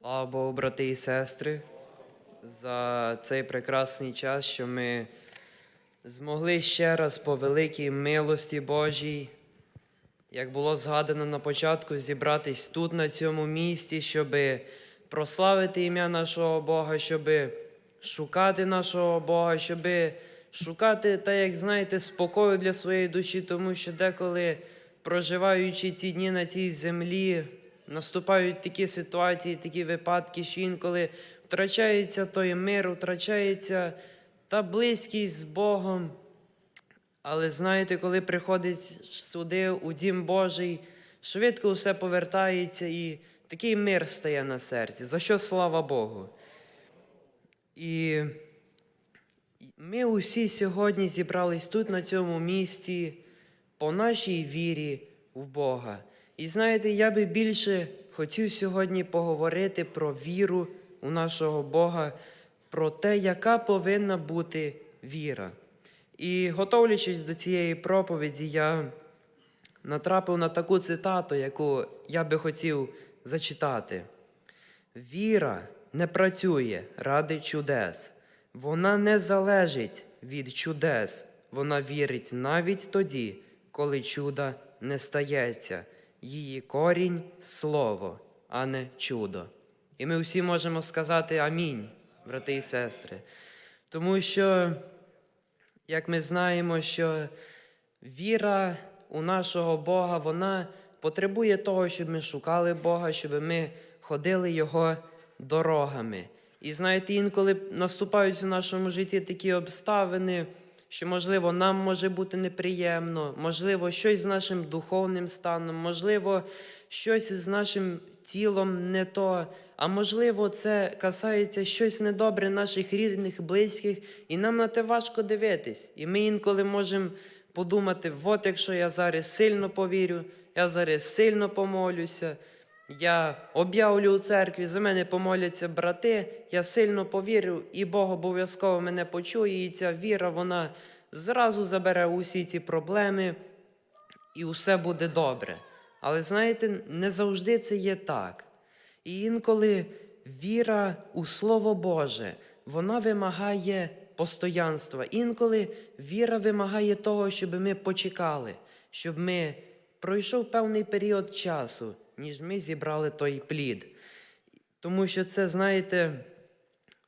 Слава Богу, брати і сестри, за цей прекрасний час, що ми змогли ще раз по великій милості Божій, як було згадано на початку, зібратись тут, на цьому місці, щоб прославити ім'я нашого Бога, щоб шукати нашого Бога, щоб шукати, так як знаєте, спокою для своєї душі, тому що деколи, проживаючи ці дні на цій землі, наступають такі ситуації, такі випадки, що інколи втрачається той мир, втрачається та близькість з Богом. Але знаєте, коли приходить сюди у дім Божий, швидко все повертається і такий мир стає на серці. За що слава Богу? І ми усі сьогодні зібрались тут, на цьому місці, по нашій вірі в Бога. І знаєте, я би більше хотів сьогодні поговорити про віру у нашого Бога, про те, яка повинна бути віра. І готовлячись до цієї проповіді, я натрапив на таку цитату, яку я би хотів зачитати. Віра не працює ради чудес, вона не залежить від чудес, вона вірить навіть тоді, коли чуда не стається. Її корінь слово, а не чудо. І ми всі можемо сказати амінь, брати і сестри. Тому що, як ми знаємо, що віра у нашого Бога, вона потребує того, щоб ми шукали Бога, щоб ми ходили Його дорогами. І знаєте, інколи наступають у нашому житті такі обставини, що, можливо, нам може бути неприємно, можливо, щось з нашим духовним станом, можливо, щось з нашим тілом не то, а можливо, це касається щось недобре наших рідних, близьких, і нам на те важко дивитись. І ми інколи можемо подумати: от якщо я зараз сильно повірю, я зараз сильно помолюся. Я об'явлю у церкві, за мене помоляться брати, я сильно повірю, і Бог обов'язково мене почує, і ця віра, вона зразу забере усі ці проблеми, і усе буде добре. Але знаєте, не завжди це є так. І інколи віра у Слово Боже, вона вимагає постоянства. Інколи віра вимагає того, щоб ми почекали, щоб ми пройшов певний період часу, ніж ми зібрали той плід. Тому що це, знаєте,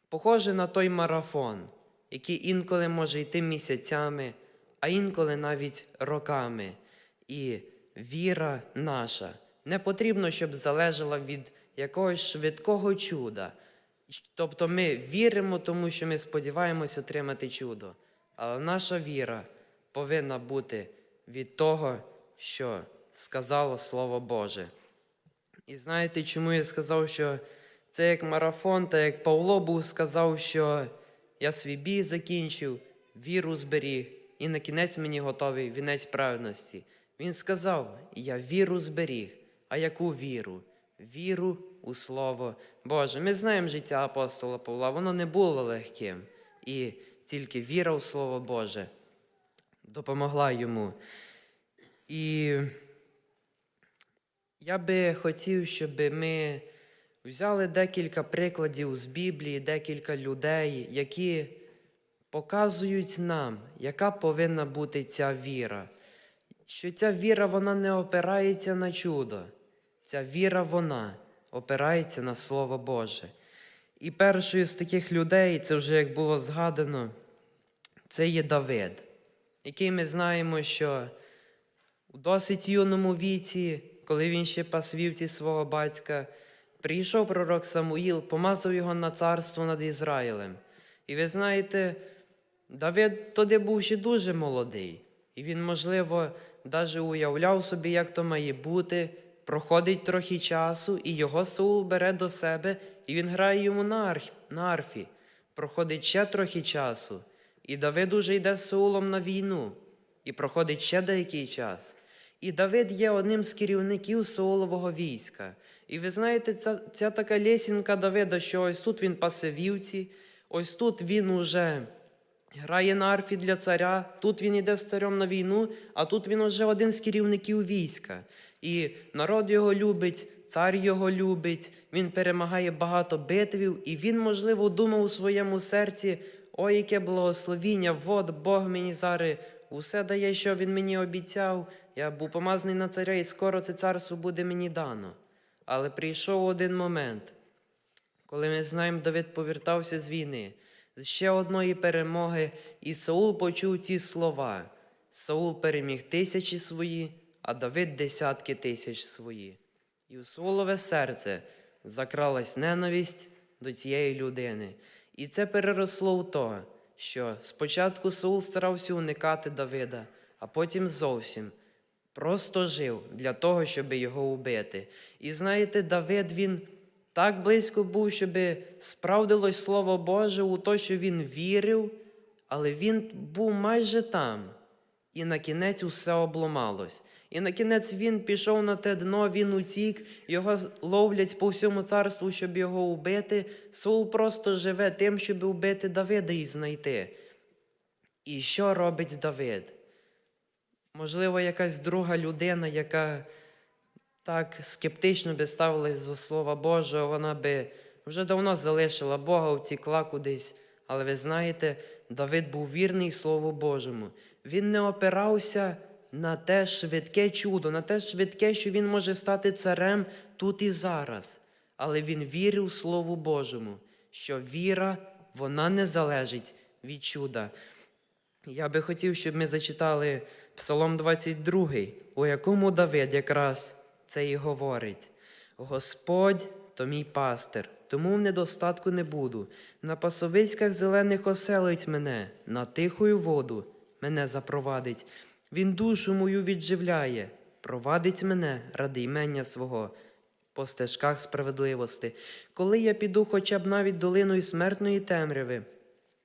похоже на той марафон, який інколи може йти місяцями, а інколи навіть роками. І віра наша не потрібно, щоб залежала від якогось швидкого чуда. Тобто ми віримо, тому що ми сподіваємося отримати чудо. Але наша віра повинна бути від того, що сказало Слово Боже. І знаєте, чому я сказав, що це як марафон, та як Павло був сказав, що я свій бій закінчив, віру зберіг, і на кінець мені готовий вінець праведності. Він сказав: Я віру зберіг. А яку віру? Віру у Слово Боже. Ми знаємо життя апостола Павла, воно не було легким. І тільки віра у Слово Боже допомогла йому. І я би хотів, щоб ми взяли декілька прикладів з Біблії, декілька людей, які показують нам, яка повинна бути ця віра. Що ця віра вона не опирається на чудо. Ця віра вона опирається на Слово Боже. І першою з таких людей, це вже як було згадано, це є Давид, який ми знаємо, що у досить юному віці, коли він ще пас вівці свого батька, прийшов пророк Самуїл, помазав його на царство над Ізраїлем. І ви знаєте, Давид тоді був ще дуже молодий, і він, можливо, навіть уявляв собі, як то має бути. Проходить трохи часу, і його Саул бере до себе, і він грає йому на, арф, на арфі. Проходить ще трохи часу, і Давид уже йде з Саулом на війну, і проходить ще деякий час. І Давид є одним з керівників Саулового війська. І ви знаєте, ця, ця така лесінка Давида, що ось тут він пасе вівці, ось тут він уже грає на арфі для царя, тут він іде з царем на війну, а тут він уже один з керівників війська. І народ його любить, цар його любить, він перемагає багато битвів, і він, можливо, думав у своєму серці: ой, яке благословіння, от Бог мені зараз усе дає, що він мені обіцяв. Я був помазаний на царя, і скоро це царство буде мені дано. Але прийшов один момент, коли ми знаємо, Давид повертався з війни, з ще одної перемоги, і Саул почув ці слова. Саул переміг тисячі свої, а Давид десятки тисяч свої. І у Саулове серце закралась ненависть до цієї людини. І це переросло в то, що спочатку Саул старався уникати Давида, а потім зовсім просто жив для того, щоб його убити. І знаєте, Давид він так близько був, щоб справдилось Слово Боже у те, що він вірив, але він був майже там. І на кінець усе обломалось. І на кінець він пішов на те дно, він утік, його ловлять по всьому царству, щоб його убити. Саул просто живе тим, щоб убити Давида і знайти. І що робить Давид? Можливо, якась друга людина, яка так скептично би ставилась до Слова Божого, вона би вже давно залишила Бога, втікла кудись. Але ви знаєте, Давид був вірний Слову Божому. Він не опирався на те швидке чудо, на те швидке, що він може стати царем тут і зараз. Але він вірив Слову Божому, що віра, вона не залежить від чуда. Я би хотів, щоб ми зачитали Псалом 22, у якому Давид якраз це і говорить. Господь то мій пастир, тому в недостатку не буду. На пасовиськах зелених оселить мене, на тихую воду мене запровадить. Він душу мою відживляє, провадить мене ради імення свого по стежках справедливости. Коли я піду хоча б навіть долиною смертної темряви,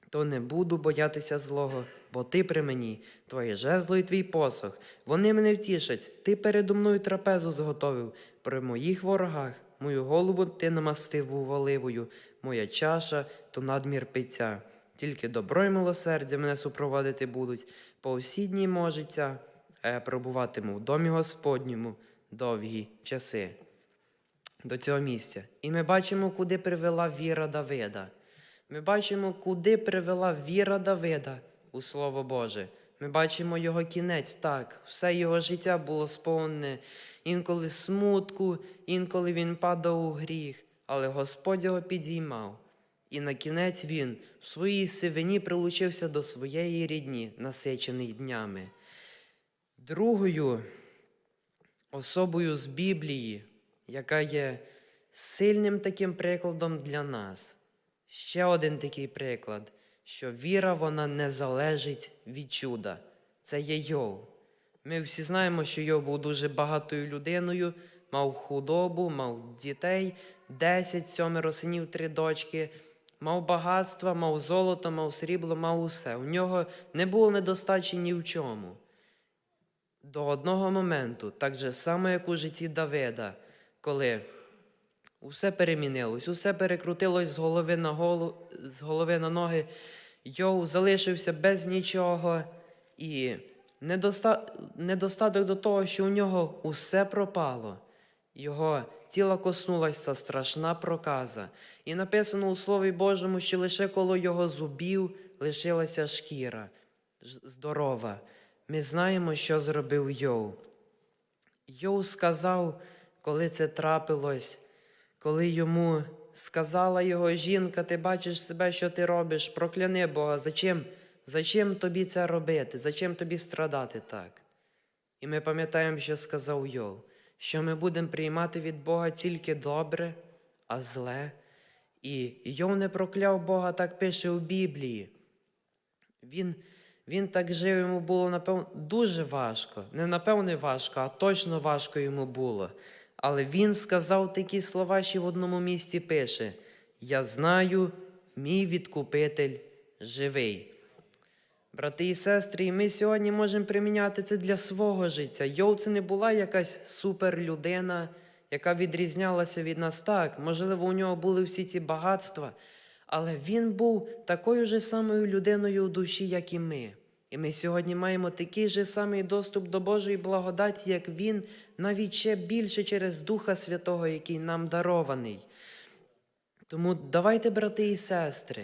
то не буду боятися злого, бо ти при мені, твоє жезло і твій посох. Вони мене втішать. Ти передо мною трапезу зготовив. При моїх ворогах мою голову ти намастив оливою, моя чаша то надмір питця. Тільки добро й милосердя мене супроводити будуть по всі дні мого життя, а я пробуватиму в домі Господньому довгі часи. До цього місця. І ми бачимо, куди привела віра Давида. Ми бачимо, куди привела віра Давида у Слово Боже. Ми бачимо його кінець, так, все його життя було сповнене інколи смутку, інколи він падав у гріх, але Господь його підіймав. І на кінець він в своїй сивині прилучився до своєї рідні, насичений днями. Другою особою з Біблії, яка є сильним таким прикладом для нас. Ще один такий приклад, що віра вона не залежить від чуда. Це є Йов. Ми всі знаємо, що Йов був дуже багатою людиною, мав худобу, мав дітей, 10, сьомеро синів, три дочки, мав багатство, мав золото, мав срібло, мав усе. У нього не було недостачі ні в чому. До одного моменту, так же само, як у житті Давида, коли Усе перемінилось, усе перекрутилось з голови на голову, з голови на ноги. Йов залишився без нічого, і недоста... недостаток до того, що у нього усе пропало. Його тіла коснулася страшна проказа. І написано у Слові Божому, що лише коло його зубів лишилася шкіра здорова. Ми знаємо, що зробив Йов. Йов сказав, коли це трапилось, коли йому сказала його жінка, ти бачиш себе, що ти робиш, прокляни Бога, зачем, зачем тобі це робити, зачем тобі страдати так? І ми пам'ятаємо, що сказав Йов, що ми будемо приймати від Бога тільки добре, а зле. І Йов не прокляв Бога, так пише у Біблії. Він, він так жив, йому було напевно дуже важко. Не напевне важко, а точно важко йому було. Але він сказав такі слова, що в одному місці пише: Я знаю, мій відкупитель живий. Брати і сестри, і ми сьогодні можемо приміняти це для свого життя. Йов це не була якась суперлюдина, яка відрізнялася від нас так. Можливо, у нього були всі ці багатства, Але він був такою ж самою людиною у душі, як і ми. І ми сьогодні маємо такий же самий доступ до Божої благодаті, як він, навіть ще більше через Духа Святого, який нам дарований. Тому давайте, брати і сестри,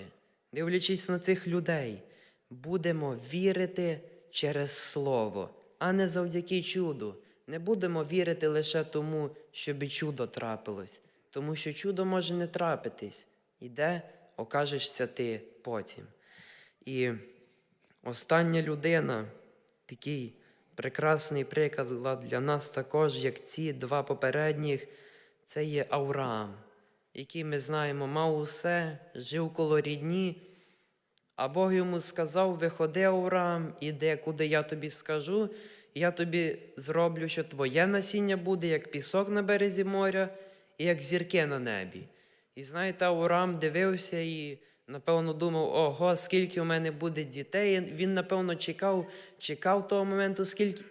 дивлячись на цих людей, будемо вірити через Слово, а не завдяки чуду. Не будемо вірити лише тому, щоб чудо трапилось, тому що чудо може не трапитись, і де окажешся ти потім. І остання людина, такий прекрасний приклад для нас також, як ці два попередніх, це є Авраам, який ми знаємо, мав усе, жив коло рідні, а Бог йому сказав: виходи, Авраам, іди, куди я тобі скажу, я тобі зроблю, що твоє насіння буде, як пісок на березі моря, і як зірки на небі. І знаєте, Авраам дивився і, напевно, думав, ого, скільки у мене буде дітей. Він, напевно, чекав, чекав того моменту, скільки,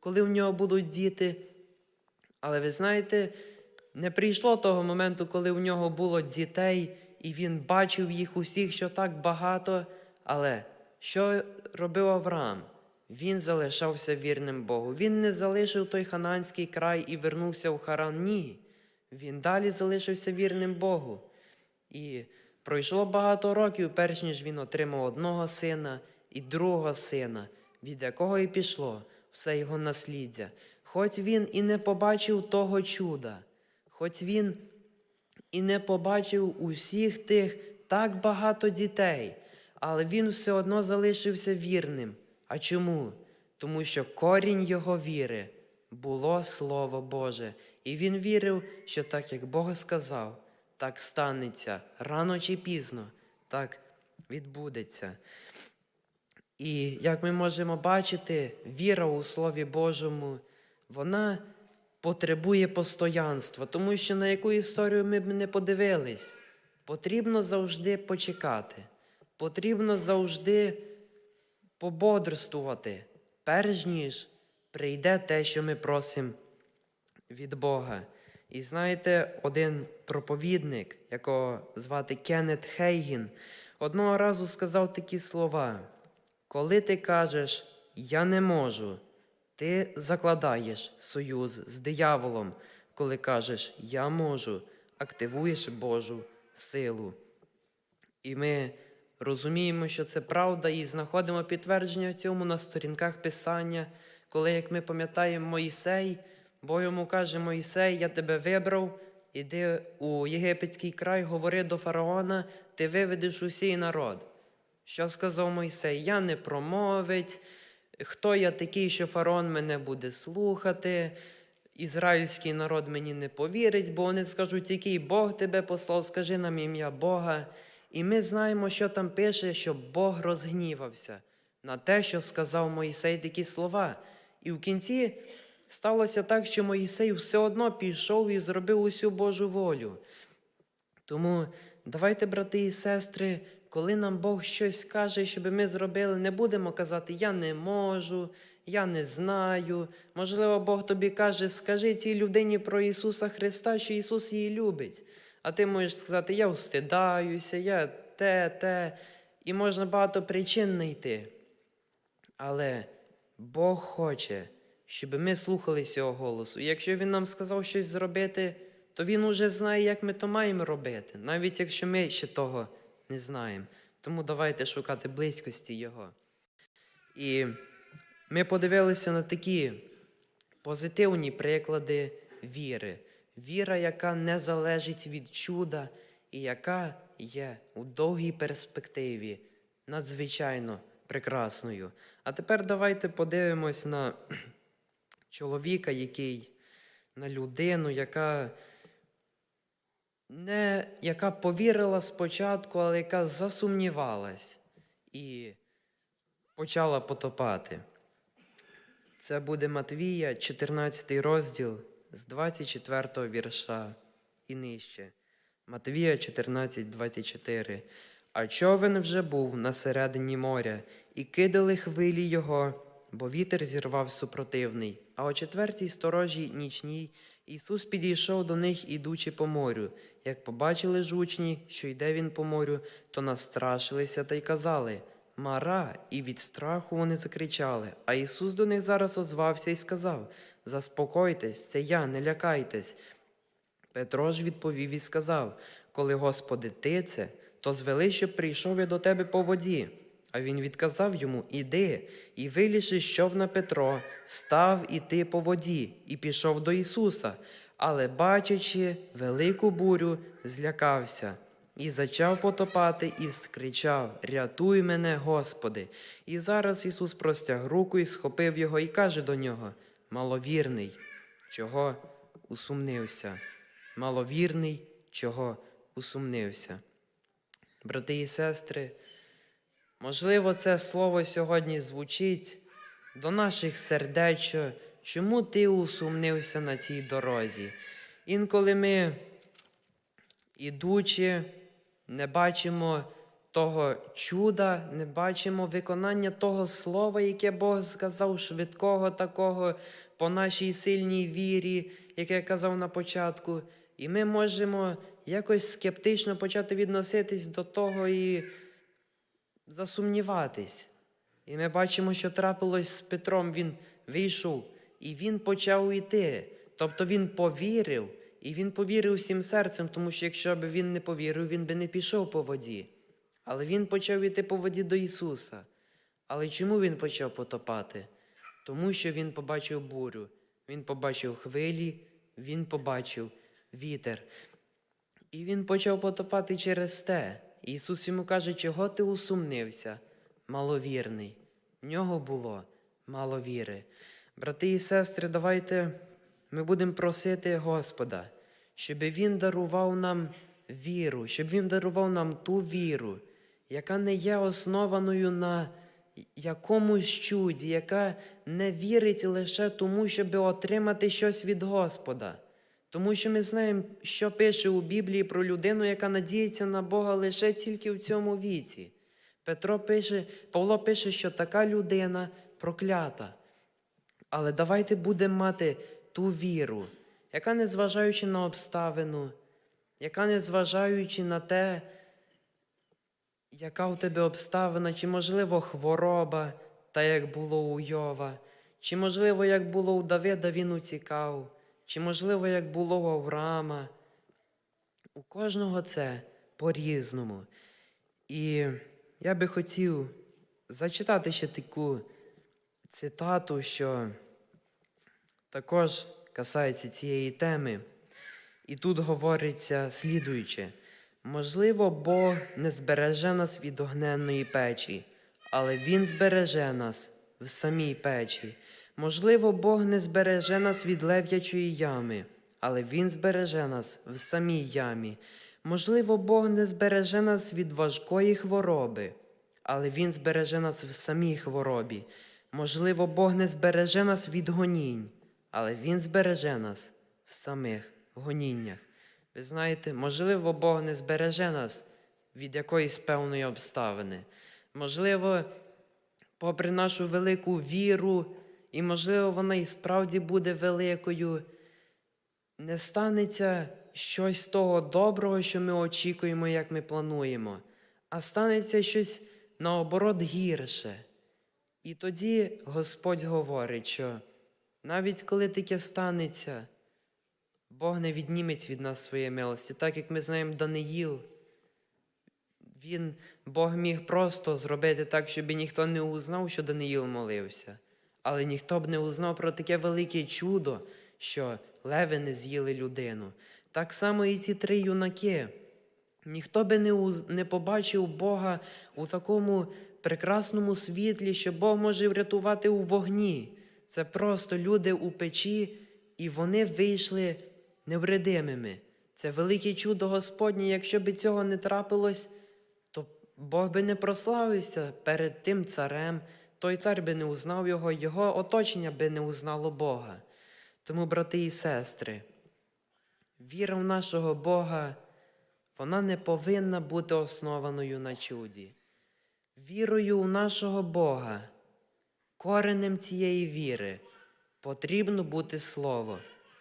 коли в нього будуть діти. Але ви знаєте, не прийшло того моменту, коли в нього було дітей, і він бачив їх усіх, що так багато. Але що робив Авраам? Він залишався вірним Богу. Він не залишив той хананський край і вернувся в Харан. Ні. Він далі залишився вірним Богу. І пройшло багато років, перш ніж він отримав одного сина і другого сина, від якого і пішло все його насліддя. Хоч він і не побачив того чуда, хоч він і не побачив усіх тих так багато дітей, але він все одно залишився вірним. А чому? Тому що корінь його віри було Слово Боже, і він вірив, що так як Бог сказав, так станеться рано чи пізно, так відбудеться. І як ми можемо бачити, віра у Слові Божому, вона потребує постоянства, тому що на яку історію ми б не подивились, потрібно завжди почекати, потрібно завжди пободрствувати, перш ніж прийде те, що ми просимо від Бога. І знаєте, один проповідник, якого звати Кеннет Хейгін, одного разу сказав такі слова: коли ти кажеш Я не можу, ти закладаєш союз з дияволом, коли кажеш Я можу, активуєш Божу силу. І ми розуміємо, що це правда, і знаходимо підтвердження цьому на сторінках Писання, коли, як ми пам'ятаємо, Моїсей, Бог йому каже, Моїсей, я тебе вибрав, іди у єгипетський край, говори до фараона, ти виведеш усій народ. Що сказав Мойсей? Я не промовець, хто я такий, що фараон мене буде слухати, ізраїльський народ мені не повірить, бо вони скажуть, який Бог тебе послав, скажи нам ім'я Бога. І ми знаємо, що там пише, що Бог розгнівався на те, що сказав Моїсей такі слова. І в кінці сталося так, що Моїсей все одно пішов і зробив усю Божу волю. Тому давайте, брати і сестри, коли нам Бог щось каже, щоб ми зробили, не будемо казати Я не можу, я не знаю. Можливо, Бог тобі каже, скажи цій людині про Ісуса Христа, що Ісус її любить. А ти можеш сказати, я встидаюся, я те, те, і можна багато причин знайти. Але Бог хоче, щоб ми слухалися Його голосу. І якщо Він нам сказав щось зробити, то Він уже знає, як ми то маємо робити, навіть якщо ми ще того не знаємо. Тому давайте шукати близькості Його. І ми подивилися на такі позитивні приклади віри. Віра, яка не залежить від чуда і яка є у довгій перспективі надзвичайно прекрасною. А тепер давайте подивимось на чоловіка, який на людину, яка не яка повірила спочатку, але яка засумнівалась і почала потопати. Це буде Матвія, 14 розділ з 24 вірша і нижче. Матвія 14, 24. А човен вже був на середині моря, і кидали хвилі його, бо вітер зірвав супротивний. А о четвертій сторожі нічній Ісус підійшов до них, ідучи по морю. Як побачили ж учні, що йде він по морю, то настрашилися та й казали Мара, і від страху вони закричали. А Ісус до них зараз озвався і сказав: Заспокойтесь, це я, не лякайтесь. Петро ж відповів і сказав: Коли Господи, ти це, то звели, щоб прийшов я до тебе по воді. А він відказав йому: Іди, і вилізши з човна Петро, став іти по воді, і пішов до Ісуса. Але, бачачи велику бурю, злякався. І зачав потопати, і скричав: Рятуй мене, Господи. І зараз Ісус простяг руку і схопив його, і каже до нього: Маловірний, чого усумнився? Маловірний, чого усумнився. Брати і сестри, можливо, це слово сьогодні звучить до наших сердець, чому ти усумнився на цій дорозі? Інколи ми, ідучи, не бачимо того чуда, не бачимо виконання того слова, яке Бог сказав швидкого такого по нашій сильній вірі, яке я казав на початку. І ми можемо якось скептично почати відноситись до того і засумніватись. І ми бачимо, що трапилось з Петром. Він вийшов і він почав йти. Тобто він повірив, і він повірив всім серцем, тому що якщо б він не повірив, він би не пішов по воді. Але він почав йти по воді до Ісуса. Але чому він почав потопати? Тому що він побачив бурю, він побачив хвилі, він побачив вітер. І він почав потопати через те. Ісус йому каже, чого ти усумнився, маловірний. В нього було мало віри. Брати і сестри, давайте ми будемо просити Господа, щоб Він дарував нам віру, щоб Він дарував нам ту віру, яка не є основаною на якомусь чуді, яка не вірить лише тому, щоб отримати щось від Господа. Тому що ми знаємо, що пише у Біблії про людину, яка надіється на Бога лише тільки в цьому віці. Петро пише, Павло пише, що така людина проклята. Але давайте будемо мати ту віру, яка, незважаючи на обставину, яка, незважаючи на те, яка у тебе обставина, чи, можливо, хвороба, та як було у Йова, чи, можливо, як було у Давида, він утікав, чи, можливо, як було у Авраама. У кожного це по-різному. І я би хотів зачитати ще таку цитату, що також касається цієї теми. І тут говориться слідуюче: можливо, Бог не збереже нас від огненної печі, але Він збереже нас в самій печі. Можливо, Бог не збереже нас від лев'ячої ями, але Він збереже нас в самій ямі. Можливо, Бог не збереже нас від важкої хвороби, але Він збереже нас в самій хворобі. Можливо, Бог не збереже нас від гонінь, але Він збереже нас в самих гоніннях. Ви знаєте, можливо, Бог не збереже нас від якоїсь певної обставини. Можливо, попри нашу велику віру, і, можливо, вона і справді буде великою, не станеться щось того доброго, що ми очікуємо, як ми плануємо, а станеться щось наоборот гірше. І тоді Господь говорить, що навіть коли таке станеться, Бог не відніметь від нас своєї милості, так як ми знаємо Даниїл. Він, Бог міг просто зробити так, щоб ніхто не узнав, що Даниїл молився. Але ніхто б не узнав про таке велике чудо, що леви не з'їли людину. Так само і ці три юнаки. Ніхто би не, уз... не побачив Бога у такому прекрасному світлі, що Бог може врятувати у вогні. Це просто люди у печі, і вони вийшли невредимими. Це велике чудо Господнє. Якщо б цього не трапилось, то Бог би не прославився перед тим царем, той цар би не узнав його, його оточення би не узнало Бога. Тому, брати і сестри, віра в нашого Бога, вона не повинна бути основаною на чуді. Вірою в нашого Бога коренем цієї віри потрібно бути слово,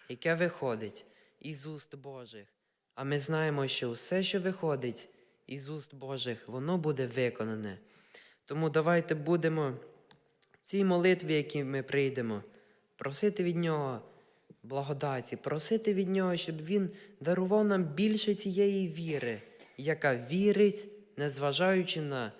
яке виходить із уст Божих. А ми знаємо, що все, що виходить із уст Божих, воно буде виконане. Тому давайте будемо в цій молитві, якій ми прийдемо, просити від Нього благодаті, просити від Нього, щоб Він дарував нам більше цієї віри, яка вірить, незважаючи на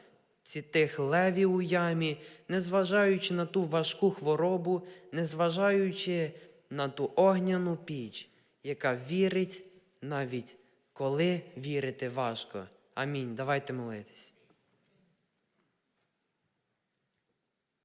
ці тих левів у ямі, незважаючи на ту важку хворобу, незважаючи на ту огняну піч, яка вірить навіть коли вірити важко. Амінь. Давайте молитись.